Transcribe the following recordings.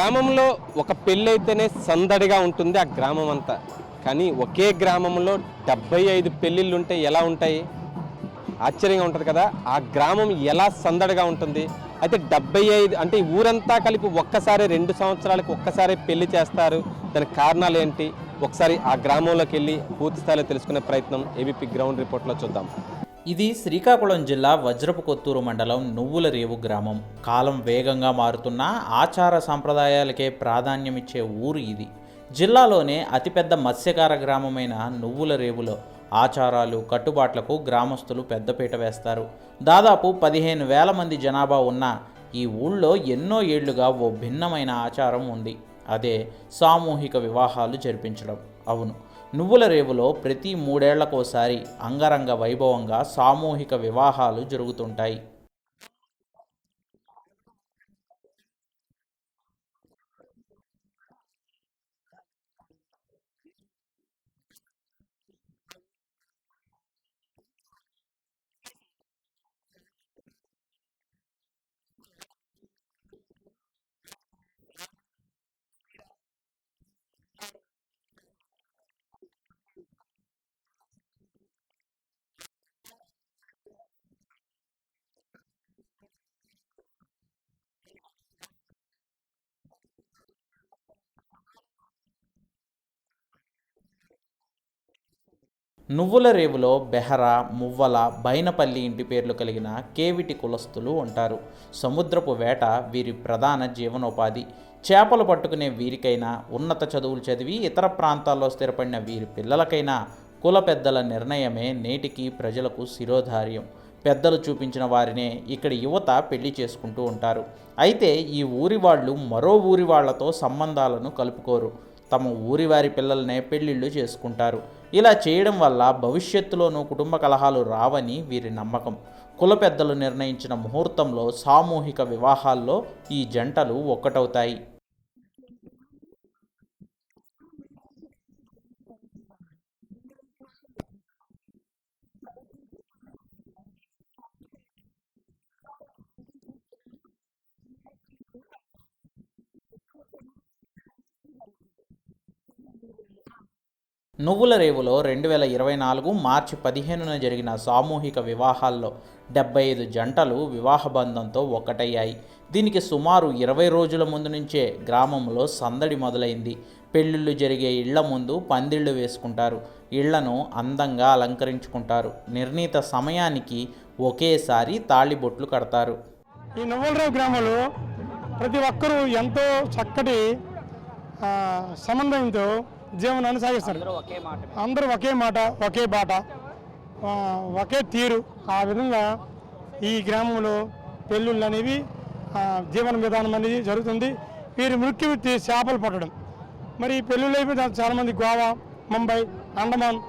గ్రామంలో ఒక పెళ్ళి అయితేనే సందడిగా ఉంటుంది ఆ గ్రామం అంతా కానీ ఒకే గ్రామంలో డెబ్బై ఐదు పెళ్ళిళ్ళు ఉంటే ఎలా ఉంటాయి? ఆశ్చర్యంగా ఉంటుంది కదా. ఆ గ్రామం ఎలా సందడిగా ఉంటుంది? అయితే డెబ్బై ఐదు అంటే ఊరంతా కలిపి ఒక్కసారి రెండు సంవత్సరాలకు ఒక్కసారి పెళ్ళి చేస్తారు. దానికి కారణాలు ఏంటి? ఒకసారి ఆ గ్రామంలోకి వెళ్ళి పూర్తి స్థాయిలో తెలుసుకునే ప్రయత్నం ఏబీపీ గ్రౌండ్ రిపోర్ట్లో చూద్దాం. ఇది శ్రీకాకుళం జిల్లా వజ్రపు కొత్తూరు మండలం నువ్వుల రేవు గ్రామం. కాలం వేగంగా మారుతున్న ఆచార సాంప్రదాయాలకే ప్రాధాన్యమిచ్చే ఊరు ఇది. జిల్లాలోనే అతిపెద్ద మత్స్యకార గ్రామమైన నువ్వుల రేవులో ఆచారాలు కట్టుబాట్లకు గ్రామస్తులు పెద్దపీట వేస్తారు. దాదాపు పదిహేను వేల మంది జనాభా ఉన్న ఈ ఊళ్ళో ఎన్నో ఏళ్ళుగా ఓ భిన్నమైన ఆచారం ఉంది. అదే సామూహిక వివాహాలు జరిపించడం. అవును నువ్వుల రేవులో ప్రతి మూడేళ్ళకోసారి అంగరంగ వైభవంగా సామూహిక వివాహాలు జరుగుతుంటాయి. నువ్వుల రేవులో బెహరా మువ్వల బైనపల్లి ఇంటి పేర్లు కలిగిన కేవిటి కులస్తులు ఉంటారు. సముద్రపు వేట వీరి ప్రధాన జీవనోపాధి. చేపలు పట్టుకునే వీరికైనా ఉన్నత చదువులు చదివి ఇతర ప్రాంతాల్లో స్థిరపడిన వీరి పిల్లలకైనా కుల పెద్దల నిర్ణయమే నేటికి ప్రజలకు శిరోధార్యం. పెద్దలు చూపించిన వారినే ఇక్కడ యువత పెళ్ళి చేసుకుంటూ ఉంటారు. అయితే ఈ ఊరి వాళ్ళు మరో ఊరి వాళ్ళతో సంబంధాలను కలుపుకోరు. తమ ఊరి వారి పిల్లలనే పెళ్ళిళ్ళు చేసుకుంటారు. ఇలా చేయడం వల్ల భవిష్యత్తులోనూ కుటుంబ కలహాలు రావని వీరి నమ్మకం. కుల పెద్దలు నిర్ణయించిన ముహూర్తంలో సామూహిక వివాహాల్లో ఈ జంటలు ఒక్కటవుతాయి. నువ్వుల రేవులో రెండు వేల ఇరవై నాలుగు మార్చి పదిహేనున జరిగిన సామూహిక వివాహాల్లో డెబ్బై ఐదు జంటలు వివాహ బంధంతో ఒక్కటయ్యాయి దీనికి సుమారు ఇరవై రోజుల ముందు నుంచే గ్రామంలో సందడి మొదలైంది. పెళ్ళిళ్ళు జరిగే ఇళ్ళ ముందు పందిళ్ళు వేసుకుంటారు. ఇళ్ళను అందంగా అలంకరించుకుంటారు. నిర్ణీత సమయానికి ఒకేసారి తాళిబొట్లు కడతారు. ఈ నువ్వలరావు గ్రామంలో ప్రతి ఒక్కరూ ఎంతో చక్కటి సమన్వయంతో జీవనాన్ని సాగిస్తారు అందరూ ఒకే మాట ఒకే బాట ఒకే తీరు. ఆ విధంగా ఈ గ్రామంలో పెళ్ళిళ్ళు అనేవి జీవన విధానం అనేది జరుగుతుంది. వీరి ముఖ్య వృత్తి చేపలు పట్టడం. మరి ఈ పెళ్ళిళ్ళు అయిపోయి చాలామంది గోవా ముంబై అండమాన్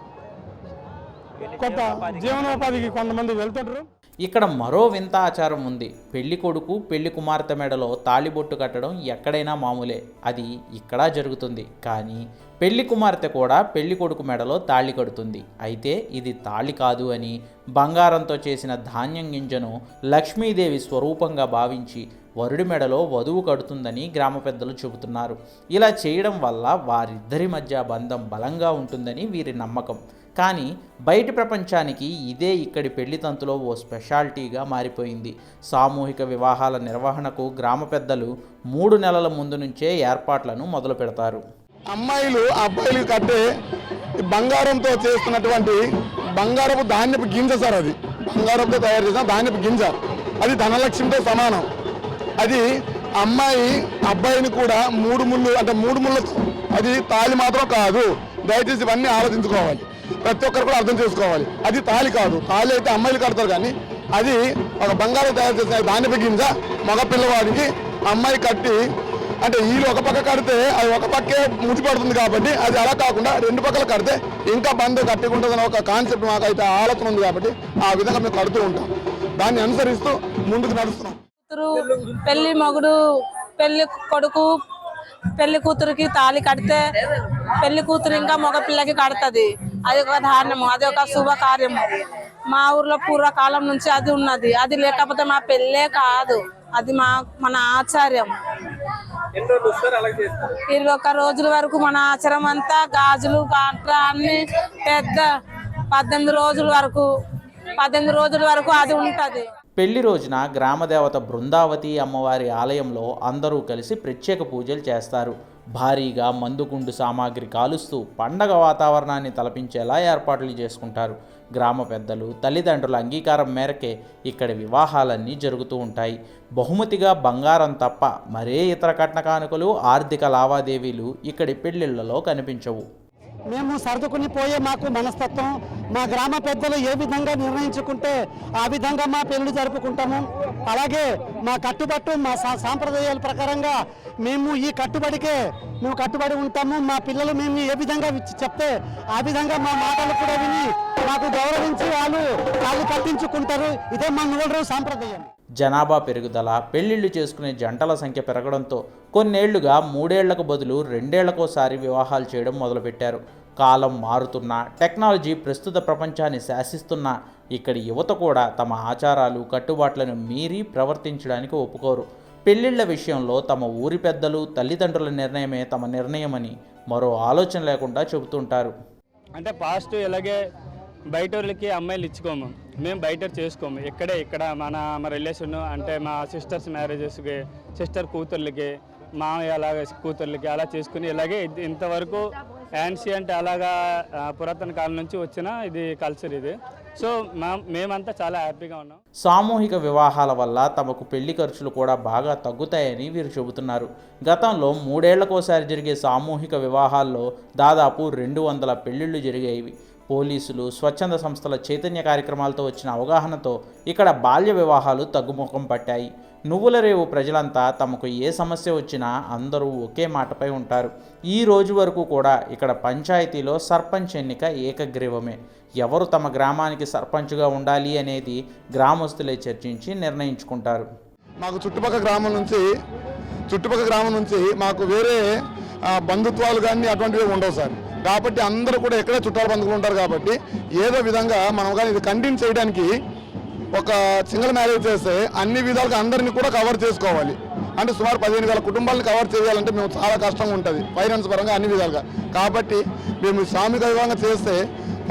కొత్త జీవనోపాధికి కొంతమంది వెళ్తుంటారు. ఇక్కడ మరో వింత ఆచారం ఉంది. పెళ్ళి కొడుకు పెళ్ళి కుమార్తె మెడలో తాళిబొట్టు కట్టడం ఎక్కడైనా మామూలే. అది ఇక్కడ జరుగుతుంది. కానీ పెళ్ళి కుమార్తె కూడా పెళ్ళి కొడుకు మెడలో తాళి కడుతుంది. అయితే ఇది తాళి కాదు అని బంగారంతో చేసిన ధాన్యం గింజను లక్ష్మీదేవి స్వరూపంగా భావించి వరుడి మెడలో వధువు కడుతుందని గ్రామ పెద్దలు చెబుతున్నారు. ఇలా చేయడం వల్ల వారిద్దరి మధ్య బంధం బలంగా ఉంటుందని వీరి నమ్మకం. కానీ బయటి ప్రపంచానికి ఇదే ఇక్కడి పెళ్ళి తంతులో ఓ స్పెషాలిటీగా మారిపోయింది. సామూహిక వివాహాల నిర్వహణకు గ్రామ పెద్దలు మూడు నెలల ముందు నుంచే ఏర్పాట్లను మొదలు పెడతారు. అమ్మాయిలు అబ్బాయిలు కట్టే బంగారంతో చేస్తున్నటువంటి బంగారపు ధాన్యపు గింజ సార్ అది. బంగారంతో తయారు చేసిన ధాన్యపు గింజ. అది ధనలక్ష్మితో సమానం. అది అమ్మాయి అబ్బాయిని కూడా మూడు ముళ్ళు అంటే మూడు ముళ్ళు అది తాళి మాత్రం కాదు. దయచేసి ఇవన్నీ ఆలోచించుకోవాలి. ప్రతి ఒక్కరు కూడా అర్థం చేసుకోవాలి. అది తాళి కాదు. తాళి అయితే అమ్మాయిలు కడతారు కానీ అది ఒక బంగారం తయారు చేసిన దానిపై గింజ మగ పిల్లవాడికి అమ్మాయి కట్టి అంటే వీళ్ళు ఒక పక్క కడితే అది ఒక పక్కే ముడిపడుతుంది కాబట్టి అది అలా కాకుండా రెండు పక్కలు కడితే ఇంకా బంద్ కట్టుకుంటుందని ఒక కాన్సెప్ట్ మాకైతే ఆలోచన ఉంది కాబట్టి ఆ విధంగా మేము కడుతూ ఉంటాం. దాన్ని అనుసరిస్తూ ముందుకు నడుస్తున్నాం. పెళ్ళి మగుడు పెళ్ళి కొడుకు పెళ్ళి కూతురికి తాళి కడితే పెళ్ళి కూతురు ఇంకా మగ పిల్లకి కడుతుంది. అది ఒక ధాన్యము అది ఒక శుభకార్యము. మా ఊర్లో పూర్వకాలం నుంచి అది ఉన్నది. అది లేకపోతే మా పెళ్ళే కాదు. అది మా మన ఆచార్యం. ఇరవై ఒక్క రోజుల వరకు మన ఆచారం అంతా గాజులు గాట్ర అన్ని పెద్ద పద్దెనిమిది రోజుల వరకు పద్దెనిమిది రోజుల వరకు అది ఉంటది. పెళ్ళి రోజున గ్రామదేవత బృందావతి అమ్మవారి ఆలయంలో అందరూ కలిసి ప్రత్యేక పూజలు చేస్తారు. భారీగా మందుగుండు సామాగ్రి కాలుస్తూ పండగ వాతావరణాన్ని తలపించేలా ఏర్పాట్లు చేసుకుంటారు. గ్రామ పెద్దలు తల్లిదండ్రుల అంగీకారం మేరకే ఇక్కడ వివాహాలన్నీ జరుగుతూ ఉంటాయి. బహుమతిగా బంగారం తప్ప మరే ఇతర కట్న కానుకలు ఆర్థిక లావాదేవీలు ఇక్కడి పెళ్ళిళ్ళలో కనిపించవు. మేము సర్దుకుని పోయే మాకు మనస్తత్వం. మా గ్రామ పెద్దలు ఏ విధంగా నిర్ణయించుకుంటే ఆ విధంగా మా పెళ్ళి జరుపుకుంటాము. అలాగే మా కట్టుబట్టు మా సాంప్రదాయాల ప్రకారంగా మేము ఈ కట్టుబడికే మేము కట్టుబడి ఉంటాము. మా పిల్లలు మేము ఏ విధంగా ఇచ్చి చెప్తే ఆ విధంగా మా మాటలు కూడా విని మాకు గౌరవించి వాళ్ళు వాళ్ళు పట్టించుకుంటారు ఇదే మా నూడరు సాంప్రదాయం. జనాభా పెరుగుదల పెళ్ళిళ్ళు చేసుకునే జంటల సంఖ్య పెరగడంతో కొన్నేళ్ళుగా మూడేళ్ళకు బదులు రెండేళ్ళకోసారి వివాహాలు చేయడం మొదలుపెట్టారు. కాలం మారుతున్నా టెక్నాలజీ ప్రస్తుత ప్రపంచాన్ని శాసిస్తున్నా ఇక్కడి యువత కూడా తమ ఆచారాలు కట్టుబాట్లను మీరి ప్రవర్తించడానికి ఒప్పుకోరు. పెళ్ళిళ్ళ విషయంలో తమ ఊరి పెద్దలు తల్లిదండ్రుల నిర్ణయమే తమ నిర్ణయమని మరో ఆలోచన లేకుండా చెబుతుంటారు. అంటే పాస్ట్ ఇలాగే బయట వాళ్ళకి అమ్మాయిలు ఇచ్చుకోము. మేము బయట చేసుకోము. ఇక్కడే ఇక్కడ మన మా రిలేషన్ అంటే మా సిస్టర్స్ మ్యారేజెస్కి సిస్టర్ కూతుర్లకి మామయ్య అలాగే కూతుర్లకి అలా చేసుకుని ఇలాగే ఇంతవరకు యాన్షియంట్ అలాగా పురాతన కాలం నుంచి వచ్చిన ఇది కల్చర్ ఇది. సో మా మేమంతా చాలా హ్యాపీగా ఉన్నాం. సామూహిక వివాహాల వల్ల తమకు పెళ్ళి ఖర్చులు కూడా బాగా తగ్గుతాయని వీరు చెబుతున్నారు. గతంలో మూడేళ్ళకోసారి జరిగే సామూహిక వివాహాల్లో దాదాపు రెండు వందల పెళ్ళిళ్ళు జరిగేవి. పోలీసులు స్వచ్ఛంద సంస్థల చైతన్య కార్యక్రమాలతో వచ్చిన అవగాహనతో ఇక్కడ బాల్య వివాహాలు తగ్గుముఖం పట్టాయి. నువ్వుల రేవు ప్రజలంతా తమకు ఏ సమస్య వచ్చినా అందరూ ఒకే మాటపై ఉంటారు. ఈ రోజు వరకు కూడా ఇక్కడ పంచాయతీలో సర్పంచ్ ఎన్నిక ఏకగ్రీవమే. ఎవరు తమ గ్రామానికి సర్పంచ్గా ఉండాలి అనేది గ్రామస్తులే చర్చించి నిర్ణయించుకుంటారు. మాకు చుట్టుపక్కల గ్రామం నుంచి చుట్టుపక్కల గ్రామం నుంచి మాకు వేరే బంధుత్వాలు కానీ అటువంటివి ఉండవు సార్. కాబట్టి అందరూ కూడా ఎక్కడే చుట్టాల బంధువులు ఉంటారు కాబట్టి ఏదో విధంగా మనం కానీ ఇది కంటిన్యూ చేయడానికి ఒక సింగిల్ మ్యారేజ్ చేస్తే అన్ని విధాలుగా అందరినీ కూడా కవర్ చేసుకోవాలి. అంటే సుమారు పదిహేను వేల కుటుంబాలను కవర్ చేయాలంటే మేము చాలా కష్టంగా ఉంటుంది. ఫైనాన్స్ పరంగా అన్ని విధాలుగా. కాబట్టి మేము సామూహిక విధంగా చేస్తే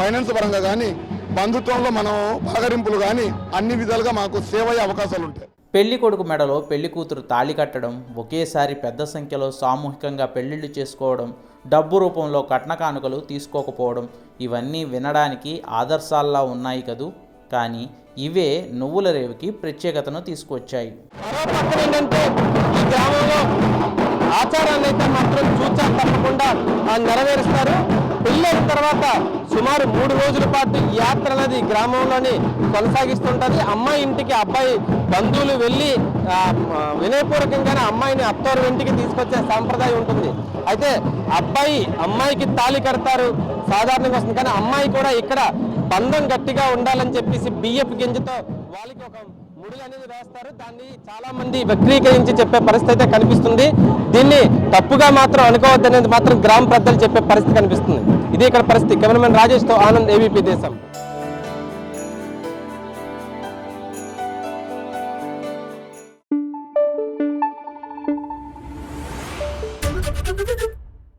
ఫైనాన్స్ పరంగా కానీ బంధుత్వంలో మనం పలకరింపులు కానీ అన్ని విధాలుగా మాకు సేవ అయ్యే అవకాశాలు ఉంటాయి. పెళ్ళి కొడుకు మెడలో పెళ్ళి కూతురు తాళి కట్టడం ఒకేసారి పెద్ద సంఖ్యలో సామూహికంగా పెళ్ళిళ్ళు చేసుకోవడం డబ్బు రూపంలో కట్న కానుకలు తీసుకోకపోవడం ఇవన్నీ వినడానికి ఆదర్శాల్లా ఉన్నాయి కదూ? కానీ ఇవే నువ్వుల రేవుకి ప్రత్యేకతను తీసుకొచ్చాయి ఏంటంటే ఈ గ్రామంలో ఆచారాన్ని అయితే మాత్రం చూచా తప్పకుండా నెరవేరుస్తారు. పెళ్ళైన తర్వాత సుమారు మూడు రోజుల పాటు ఈ యాత్ర అనేది గ్రామంలోని కొనసాగిస్తుంటుంది. అమ్మాయి ఇంటికి అబ్బాయి బంధువులు వెళ్ళి వినయపూర్వకంగానే అమ్మాయిని అత్తవారి ఇంటికి తీసుకొచ్చే సాంప్రదాయం ఉంటుంది. అయితే అబ్బాయి అమ్మాయికి తాళి కడతారు సాధారణంగా వస్తుంది. కానీ అమ్మాయి కూడా ఇక్కడ బంధం గట్టిగా ఉండాలని చెప్పేసి బియ్యపు గింజతో వాళ్ళకి ఒక ముడులు అనేది వేస్తారు. దాన్ని చాలా మంది వక్రీకరించి చెప్పే పరిస్థితి అయితే కనిపిస్తుంది. దీన్ని తప్పుగా మాత్రం అనుకోవద్దనేది మాత్రం గ్రామ పెద్దలు చెప్పే పరిస్థితి కనిపిస్తుంది. ఇది ఇక్కడ పరిస్థితి. కెమెరామెన్ రాజేష్తో ఆనంద్ ఏబీపీ దేశం.